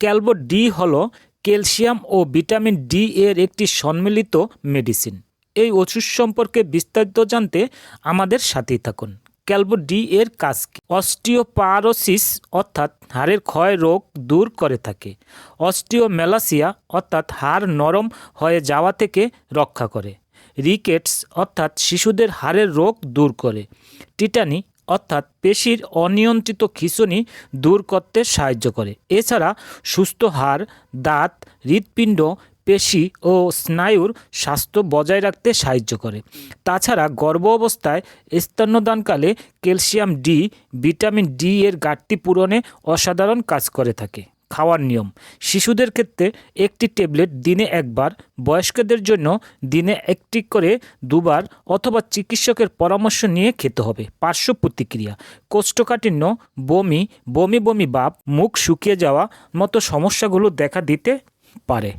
Calbo D হল calcium ও vitamin D এর একটি সম্মিলিত মেডিসিন। এই ওষুধ সম্পর্কে বিস্তারিত জানতে আমাদের সাথেই থাকুন। ক্যালবো ডি এর কাজ অস্টিওপারোসিস অর্থাৎ হাড়ের ক্ষয় রোগ দূর করে থাকে। অস্টিওমেলাসিয়া অর্থাৎ হাড় নরম হয়ে যাওয়া থেকে রক্ষা করে। রিকেটস অর্থাৎ শিশুদের হাড়ের রোগ দূর করে। টিটানি অর্থাৎ পেশির অনিয়ন্ত্রিত খিঁচুনি দূর করতে সাহায্য করে। এছাড়া সুস্থ হাড়, দাঁত, হৃৎপিণ্ড, পেশি ও স্নায়ুর স্বাস্থ্য বজায় রাখতে সাহায্য করে। তাছাড়া গর্ভ অবস্থায় স্তন্যদানকালে ক্যালসিয়াম ডি, ভিটামিন ডি এর ঘাটতি পূরণে অসাধারণ কাজ করে থাকে। খাওয়ার নিয়ম। শিশুদের ক্ষেত্রে একটি ট্যাবলেট দিনে একবার, বয়স্কদের জন্য দিনে একটি করে দুবার অথবা চিকিৎসকের পরামর্শ নিয়ে খেতে হবে। পার্শ্ব প্রতিক্রিয়া। কোষ্ঠকাঠিন্য, বমি বমি বমি বাপ মুখ শুকিয়ে যাওয়া মতো সমস্যাগুলো দেখা দিতে পারে।